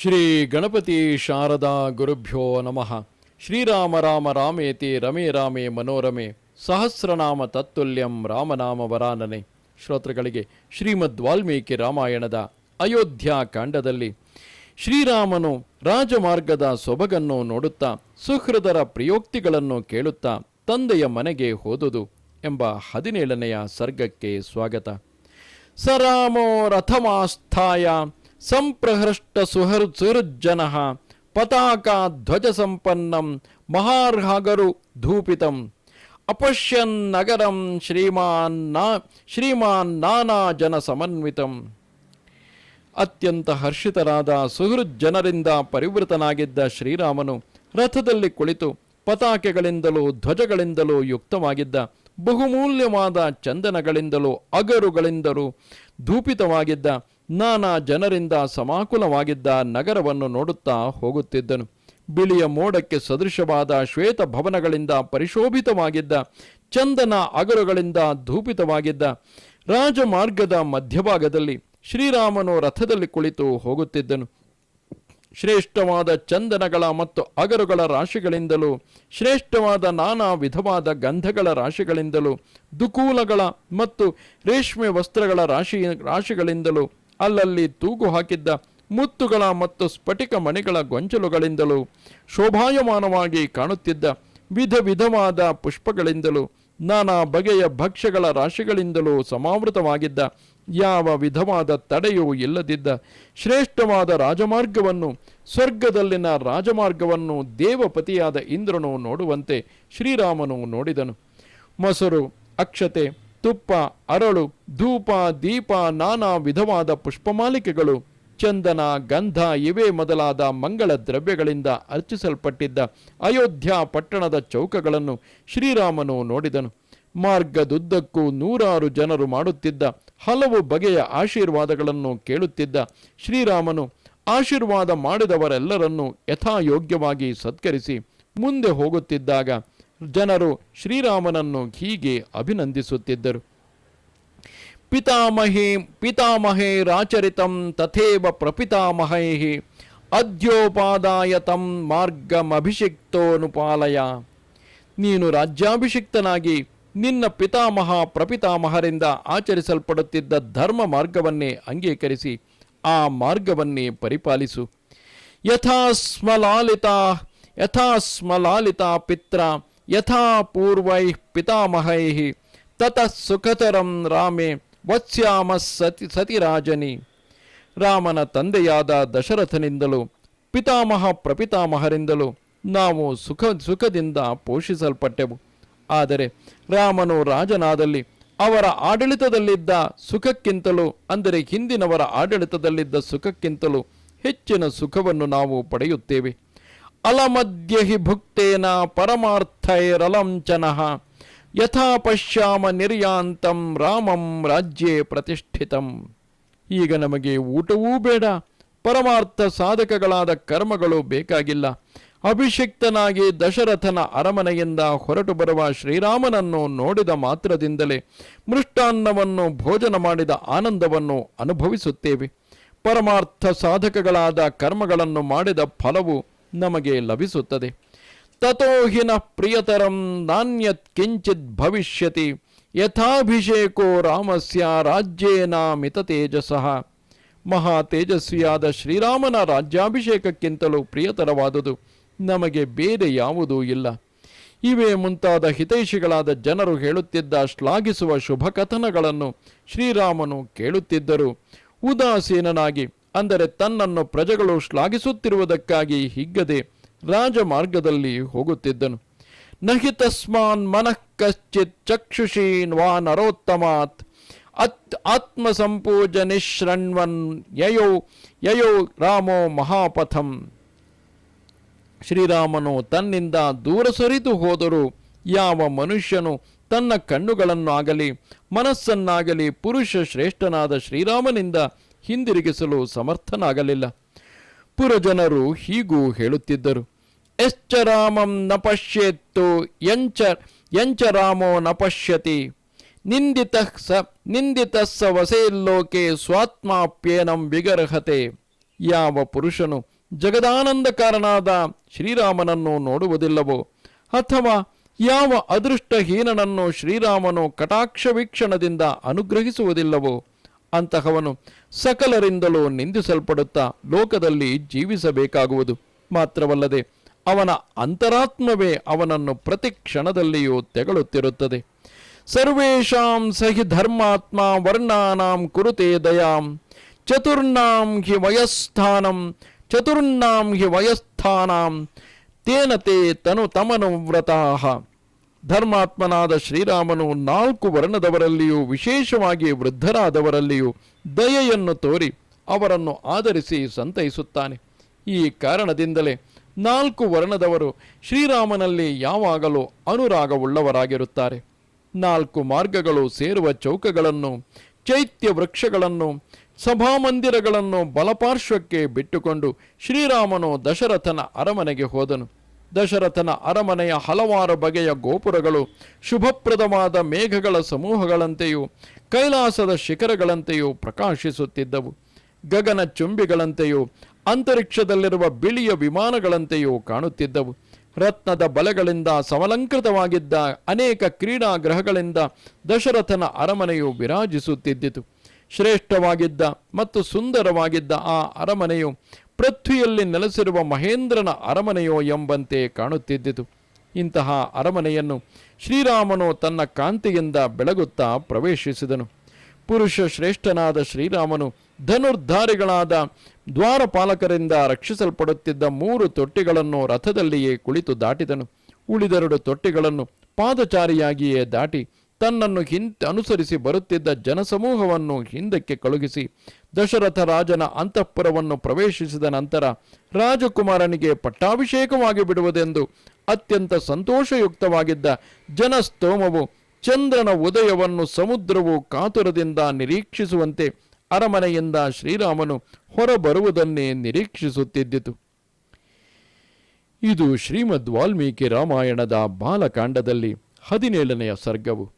ಶ್ರೀ ಗಣಪತಿ ಶಾರದಾ ಗುರುಭ್ಯೋ ನಮಃ. ಶ್ರೀರಾಮ ರಾಮ ರಾಮೇತಿ ರಮೇ ರಾಮೇ ಮನೋರಮೆ. ಸಹಸ್ರನಾಮ ತತ್ತುಲ್ಯಂ ರಾಮನಾಮ ವರಾನನೆ. ಶ್ರೋತೃಗಳಿಗೆ ಶ್ರೀಮದ್ ವಾಲ್ಮೀಕಿ ರಾಮಾಯಣದ ಅಯೋಧ್ಯಾ ಕಾಂಡದಲ್ಲಿ ಶ್ರೀರಾಮನು ರಾಜಮಾರ್ಗದ ಸೊಬಗನ್ನು ನೋಡುತ್ತಾ ಸುಹೃದರ ಪ್ರಯೋಕ್ತಿಗಳನ್ನು ಕೇಳುತ್ತಾ ತಂದೆಯ ಮನೆಗೆ ಹೋದುದು ಎಂಬ ಹದಿನೇಳನೆಯ ಸರ್ಗಕ್ಕೆ ಸ್ವಾಗತ. ಸರಾಮೋ ರಥಮಾಸ್ಥಾಯ. ಸಂಪ್ರಹೃಷ್ಟ ಸುಹೃ ಸುಹೃಜ್ಜನ ಪತಾಕಾ ಧ್ವಜ ಸಂಪನ್ನಂ ಮಹಾರ್ಹಗರು ಧೂಪಿತಂ. ಅಪಶ್ಯನ್ ನಗರಂ ಶ್ರೀಮಾನ್ ನಾ, ಶ್ರೀಮಾನ್ ನಾನಾ ಜನ ಸಮನ್ವಿತಂ. ಅತ್ಯಂತ ಹರ್ಷಿತರಾದ ಸುಹೃಜ್ಜನರಿಂದ ಪರಿವೃತನಾಗಿದ್ದ ಶ್ರೀರಾಮನು ರಥದಲ್ಲಿ ಕುಳಿತು ಪತಾಕೆಗಳಿಂದಲೂ ಧ್ವಜಗಳಿಂದಲೂ ಯುಕ್ತವಾಗಿದ್ದ ಬಹುಮೂಲ್ಯವಾದ ಚಂದನಗಳಿಂದಲೂ ಅಗರುಗಳಿಂದಲೂ ಧೂಪಿತವಾಗಿದ್ದ ನಾನಾ ಜನರಿಂದ ಸಮಾಕುಲವಾಗಿದ್ದ ನಗರವನ್ನು ನೋಡುತ್ತಾ ಹೋಗುತ್ತಿದ್ದನು. ಬಿಳಿಯ ಮೋಡಕ್ಕೆ ಸದೃಶವಾದ ಶ್ವೇತ ಭವನಗಳಿಂದ ಪರಿಶೋಭಿತವಾಗಿದ್ದ, ಚಂದನ ಅಗರುಗಳಿಂದ ಧೂಪಿತವಾಗಿದ್ದ, ರಾಜಮಾರ್ಗದ ಮಧ್ಯಭಾಗದಲ್ಲಿ ಶ್ರೀರಾಮನು ರಥದಲ್ಲಿ ಕುಳಿತು ಹೋಗುತ್ತಿದ್ದನು. ಶ್ರೇಷ್ಠವಾದ ಚಂದನಗಳ ಮತ್ತು ಅಗರುಗಳ ರಾಶಿಗಳಿಂದಲೂ, ಶ್ರೇಷ್ಠವಾದ ನಾನಾ ವಿಧವಾದ ಗಂಧಗಳ ರಾಶಿಗಳಿಂದಲೂ, ದುಕೂಲಗಳ ಮತ್ತು ರೇಷ್ಮೆ ವಸ್ತ್ರಗಳ ರಾಶಿ, ರಾಶಿಗಳಿಂದಲೂ ಅಲ್ಲಲ್ಲಿ ತೂಗು ಹಾಕಿದ್ದ ಮುತ್ತುಗಳ ಮತ್ತು ಸ್ಫಟಿಕ ಮಣಿಗಳ ಗೊಂಚಲುಗಳಿಂದಲೂ ಶೋಭಾಯಮಾನವಾಗಿ ಕಾಣುತ್ತಿದ್ದ ವಿಧ ವಿಧವಾದ ಪುಷ್ಪಗಳಿಂದಲೂ ನಾನಾ ಬಗೆಯ ಭಕ್ಷ್ಯಗಳ ರಾಶಿಗಳಿಂದಲೂ ಸಮಾವೃತವಾಗಿದ್ದ ಯಾವ ವಿಧವಾದ ತಡೆಯೂ ಇಲ್ಲದಿದ್ದ ಶ್ರೇಷ್ಠವಾದ ರಾಜಮಾರ್ಗವನ್ನು, ಸ್ವರ್ಗದಲ್ಲಿನ ರಾಜಮಾರ್ಗವನ್ನು ದೇವಪತಿಯಾದ ಇಂದ್ರನು ನೋಡುವಂತೆ ಶ್ರೀರಾಮನು ನೋಡಿದನು. ಮೊಸರು ಅಕ್ಷತೆ ತುಪ್ಪ, ಅರಳು, ಧೂಪ, ದೀಪ, ನಾನಾ ವಿಧವಾದ ಪುಷ್ಪಮಾಲಿಕೆಗಳು ಚಂದನ, ಗಂಧ ಇವೇ ಮೊದಲಾದ ಮಂಗಳ ದ್ರವ್ಯಗಳಿಂದ ಅರ್ಚಿಸಲ್ಪಟ್ಟಿದ್ದ ಅಯೋಧ್ಯ ಪಟ್ಟಣದ ಚೌಕಗಳನ್ನು ಶ್ರೀರಾಮನು ನೋಡಿದನು. ಮಾರ್ಗದುದ್ದಕ್ಕೂ ನೂರಾರು ಜನರು ಮಾಡುತ್ತಿದ್ದ ಹಲವು ಬಗೆಯ ಆಶೀರ್ವಾದಗಳನ್ನು ಕೇಳುತ್ತಿದ್ದ ಶ್ರೀರಾಮನು ಆಶೀರ್ವಾದ ಮಾಡಿದವರೆಲ್ಲರನ್ನೂ ಯಥಾಯೋಗ್ಯವಾಗಿ ಸತ್ಕರಿಸಿ ಮುಂದೆ ಹೋಗುತ್ತಿದ್ದಾಗ ಜನರು ಶ್ರೀರಾಮನನ್ನು ಹೀಗೆ ಅಭಿನಂದಿಸುತ್ತಿದ್ದರು. ಪಿತಾಮಹೇ ಪಿತಾಮಹೇರಾಚರಿತಂ ತಥೇವ ಪ್ರಪಿತಾಮಹೈ, ಅದ್ಯೋಪಾದಾಯ ತಂ ಮಾರ್ಗಮಭಿಷಿಕ್ತೋನುಪಾಲಯ. ನೀನು ರಾಜ್ಯಾಭಿಷಿಕ್ತನಾಗಿ ನಿನ್ನ ಪಿತಾಮಹ ಪ್ರಪಿತಾಮಹರಿಂದ ಆಚರಿಸಲ್ಪಡುತ್ತಿದ್ದ ಧರ್ಮ ಮಾರ್ಗವನ್ನೇ ಅಂಗೀಕರಿಸಿ, ಆ ಮಾರ್ಗವನ್ನೇ ಪರಿಪಾಲಿಸು. ಯಥಾ ಯಥಾಸ್ಮಲಾಲಿತಾ ಯಥಾ ಸ್ಮಲಾಲಿತಾ ಪಿತ್ರ ಯಥಾ ಪೂರ್ವೈ ಪಿತಾಮಹೈ ತತಃ ಸುಖತರಂ ರಾಮೇ ವತ್ಸ್ಯಾಮ ಸತಿ ಸತಿರಾಜನಿ ರಾಮನ ತಂದೆಯಾದ ದಶರಥನಿಂದಲೂ, ಪಿತಾಮಹ ಪ್ರಪಿತಾಮಹರಿಂದಲೂ ನಾವು ಸುಖ, ಸುಖದಿಂದ ಪೋಷಿಸಲ್ಪಟ್ಟೆವು. ಆದರೆ ರಾಮನು ರಾಜನಾದಲ್ಲಿ, ಅವರ ಆಡಳಿತದಲ್ಲಿದ್ದ ಸುಖಕ್ಕಿಂತಲೂ, ಅಂದರೆ ಹಿಂದಿನವರ ಆಡಳಿತದಲ್ಲಿದ್ದ ಸುಖಕ್ಕಿಂತಲೂ ಹೆಚ್ಚಿನ ಸುಖವನ್ನು ನಾವು ಪಡೆಯುತ್ತೇವೆ. ಅಲಮಧ್ಯ ಹಿ ಭುಕ್ತೇನ ಪರಮಾರ್ಥೈರಲಂಚನಃ ಯಥಾ ಪಶ್ಯಾಮ ನಿರ್ಯಾಂತಂ ರಾಮಂ ರಾಜ್ಯೇ ಪ್ರತಿಷ್ಠಿತಂ. ಈಗ ನಮಗೆ ಊಟವೂ ಬೇಡ, ಪರಮಾರ್ಥ ಸಾಧಕಗಳಾದ ಕರ್ಮಗಳು ಬೇಕಾಗಿಲ್ಲ. ಅಭಿಷಿಕ್ತನಾಗಿ ದಶರಥನ ಅರಮನೆಯಿಂದ ಹೊರಟು ಬರುವ ಶ್ರೀರಾಮನನ್ನು ನೋಡಿದ ಮಾತ್ರದಿಂದಲೇ ಮೃಷ್ಟಾನ್ನವನ್ನು ಭೋಜನ ಮಾಡಿದ ಆನಂದವನ್ನು ಅನುಭವಿಸುತ್ತೇವೆ. ಪರಮಾರ್ಥ ಸಾಧಕಗಳಾದ ಕರ್ಮಗಳನ್ನು ಮಾಡಿದ ಫಲವು ನಮಗೆ ಲಭಿಸುತ್ತದೆ. ತಥೋಹಿನ ಪ್ರಿಯತರಂ ನಾಣ್ಯತ್ ಕಿಂಚಿತ್ ಭವಿಷ್ಯತಿ. ಯಥಾಭಿಷೇಕೋ ರಾಮಸ್ಯ ರಾಜ್ಯೇನ ಮಿತ ತೇಜಸಃ. ಮಹಾ ತೇಜಸ್ವಿಯಾದ ಶ್ರೀರಾಮನ ರಾಜ್ಯಾಭಿಷೇಕಕ್ಕಿಂತಲೂ ಪ್ರಿಯತರವಾದುದು. ನಮಗೆ ಬೇರೆ ಯಾವುದೂ ಇಲ್ಲ. ಇವೇ ಮುಂತಾದ ಹಿತೈಷಿಗಳಾದ ಜನರು ಹೇಳುತ್ತಿದ್ದ ಶ್ಲಾಘಿಸುವ ಶುಭಕಥನಗಳನ್ನು ಶ್ರೀರಾಮನು ಕೇಳುತ್ತಿದ್ದರು. ಉದಾಸೀನನಾಗಿ ಅಂದರೆ ತನ್ನನ್ನು ಪ್ರಜೆಗಳು ಶ್ಲಾಘಿಸುತ್ತಿರುವುದಕ್ಕಾಗಿ ಹಿಗ್ಗದೆ ರಾಜಮಾರ್ಗದಲ್ಲಿ ಹೋಗುತ್ತಿದ್ದನು. ನಹಿ ತಸ್ಮಾನ್ ಮನಃ ಕಶ್ಚಿತ್ ಚಕ್ಷುಷೀನ್ ವಾ ನರೋತ್ತಮಾತ್. ಅತ್ ಆತ್ಮಸಂಪೂಜ ನಿಶ್ರಣ್ವನ್ ಯಯೋ ಯಯೋ ರಾಮೋ ಮಹಾಪಥಂ. ಶ್ರೀರಾಮನು ತನ್ನಿಂದ ದೂರ ಸರಿದು ಹೋದರೂ ಯಾವ ಮನುಷ್ಯನು ತನ್ನ ಕಣ್ಣುಗಳನ್ನಾಗಲಿ, ಮನಸ್ಸನ್ನಾಗಲಿ ಪುರುಷ ಶ್ರೇಷ್ಠನಾದ ಶ್ರೀರಾಮನಿಂದ ಹಿಂದಿರುಗಿಸಲು ಸಮರ್ಥನಾಗಲಿಲ್ಲ. ಪುರಜನರು ಹೀಗೂ ಹೇಳುತ್ತಿದ್ದರು. ಎಶ್ಚ ರಾಮಂ ನ ಪಶ್ಯೇತ್ತು ಎಂಚ ಎಂಚ ರಾಮೋ ನ ಪಶ್ಯತಿ ನಿಂದಿತ ಸ ನಿಂದಿತ ಸ ವಸೇಲ್ಲೋಕೆ ಸ್ವಾತ್ಮಾಪ್ಯೇನಂ ವಿಗರ್ಹತೆ. ಯಾವ ಪುರುಷನು ಜಗದಾನಂದಕಾರನಾದ ಶ್ರೀರಾಮನನ್ನು ನೋಡುವುದಿಲ್ಲವೋ, ಅಥವಾ ಯಾವ ಅದೃಷ್ಟಹೀನನನ್ನು ಶ್ರೀರಾಮನು ಕಟಾಕ್ಷ ವೀಕ್ಷಣದಿಂದ ಅನುಗ್ರಹಿಸುವುದಿಲ್ಲವೋ ಅಂತಹವನು ಸಕಲರಿಂದಲೂ ನಿಂದಿಸಲ್ಪಡುತ್ತಾ ಲೋಕದಲ್ಲಿ ಜೀವಿಸಬೇಕಾಗುವುದು. ಮಾತ್ರವಲ್ಲದೆ ಅವನ ಅಂತರಾತ್ಮವೇ ಅವನನ್ನು ಪ್ರತಿ ಕ್ಷಣದಲ್ಲಿಯೂ ತೆಗಳುತ್ತಿರುತ್ತದೆ. ಸರ್ವೇಷಾಂ ಸಹಿ ಧರ್ಮಾತ್ಮ ವರ್ಣಾನಾಂ ಕುರುತೆ ದಯಾಂ ಚತುರ್ನಾಂ ಹಿ ವಯಸ್ಥಾನಂ ಚತುರ್ನಾಂ ಹಿ ವಯಸ್ಥಾನಾಂ ತೇನ ತೇ ತನು ತಮನು ವ್ರತಾಹ ಧರ್ಮಾತ್ಮನಾದ ಶ್ರೀರಾಮನು ನಾಲ್ಕು ವರ್ಣದವರಲ್ಲಿಯೂ ವಿಶೇಷವಾಗಿ ವೃದ್ಧರಾದವರಲ್ಲಿಯೂ ದಯೆಯನ್ನು ತೋರಿ ಅವರನ್ನು ಆಧರಿಸಿ ಸಂತೈಸುತ್ತಾನೆ. ಈ ಕಾರಣದಿಂದಲೇ ನಾಲ್ಕು ವರ್ಣದವರು ಶ್ರೀರಾಮನಲ್ಲಿ ಯಾವಾಗಲೂ ಅನುರಾಗವುಳ್ಳವರಾಗಿರುತ್ತಾರೆ. ನಾಲ್ಕು ಮಾರ್ಗಗಳು ಸೇರುವ ಚೌಕಗಳನ್ನು, ಚೈತ್ಯ ವೃಕ್ಷಗಳನ್ನು, ಸಭಾಮಂದಿರಗಳನ್ನು ಬಲಪಾರ್ಶ್ವಕ್ಕೆ ಬಿಟ್ಟುಕೊಂಡು ಶ್ರೀರಾಮನು ದಶರಥನ ಅರಮನೆಗೆ ಹೋದನು. ದಶರಥನ ಅರಮನೆಯ ಹಲವಾರು ಬಗೆಯ ಗೋಪುರಗಳು, ಶುಭಪ್ರದವಾದ ಮೇಘಗಳ ಸಮೂಹಗಳಂತೆಯೂ, ಕೈಲಾಸದ ಶಿಖರಗಳಂತೆಯೂ ಪ್ರಕಾಶಿಸುತ್ತಿದ್ದವು. ಗಗನ ಚುಂಬಿಗಳಂತೆಯೂ, ಅಂತರಿಕ್ಷದಲ್ಲಿರುವ ಬಿಳಿಯ ವಿಮಾನಗಳಂತೆಯೂ ಕಾಣುತ್ತಿದ್ದವು. ರತ್ನದ ಬಲಗಳಿಂದ ಸಮಲಂಕೃತವಾಗಿದ್ದ ಅನೇಕ ಕ್ರೀಡಾ ಗ್ರಹಗಳಿಂದ ದಶರಥನ ಅರಮನೆಯು ವಿರಾಜಿಸುತ್ತಿದ್ದಿತು. ಶ್ರೇಷ್ಠವಾಗಿದ್ದ ಮತ್ತು ಸುಂದರವಾಗಿದ್ದ ಆ ಅರಮನೆಯು ಪೃಥ್ವಿಯಲ್ಲಿ ನೆಲೆಸಿರುವ ಮಹೇಂದ್ರನ ಅರಮನೆಯೋ ಎಂಬಂತೆ ಕಾಣುತ್ತಿದ್ದಿತು. ಇಂತಹ ಅರಮನೆಯನ್ನು ಶ್ರೀರಾಮನು ತನ್ನ ಕಾಂತಿಯಿಂದ ಬೆಳಗುತ್ತಾ ಪ್ರವೇಶಿಸಿದನು. ಪುರುಷ ಶ್ರೇಷ್ಠನಾದ ಶ್ರೀರಾಮನು ಧನುರ್ಧಾರಿಗಳಾದ ದ್ವಾರಪಾಲಕರಿಂದ ರಕ್ಷಿಸಲ್ಪಡುತ್ತಿದ್ದ ಮೂರು ತೊಟ್ಟಿಗಳನ್ನು ರಥದಲ್ಲಿಯೇ ಕುಳಿತು ದಾಟಿದನು. ಉಳಿದೆರಡು ತೊಟ್ಟಿಗಳನ್ನು ಪಾದಚಾರಿಯಾಗಿಯೇ ದಾಟಿ ತನ್ನನ್ನು ಹಿಂದೆ ಅನುಸರಿಸಿ ಬರುತ್ತಿದ್ದ ಜನಸಮೂಹವನ್ನು ಹಿಂದಕ್ಕೆ ಕಳುಹಿಸಿ ದಶರಥ ರಾಜನ ಅಂತಃಪುರವನ್ನು ಪ್ರವೇಶಿಸಿದ ನಂತರ ರಾಜಕುಮಾರನಿಗೆ ಪಟ್ಟಾಭಿಷೇಕವಾಗಿ ಬಿಡುವುದೆಂದು ಅತ್ಯಂತ ಸಂತೋಷಯುಕ್ತವಾಗಿದ್ದ ಜನಸ್ತೋಮವು ಚಂದ್ರನ ಉದಯವನ್ನು ಸಮುದ್ರವು ಕಾತುರದಿಂದ ನಿರೀಕ್ಷಿಸುವಂತೆ ಅರಮನೆಯಿಂದ ಶ್ರೀರಾಮನು ಹೊರಬರುವುದನ್ನೇ ನಿರೀಕ್ಷಿಸುತ್ತಿದ್ದಿತು. ಇದು ಶ್ರೀಮದ್ ವಾಲ್ಮೀಕಿ ರಾಮಾಯಣದ ಬಾಲಕಾಂಡದಲ್ಲಿ ಹದಿನೇಳನೆಯ ಸರ್ಗವು.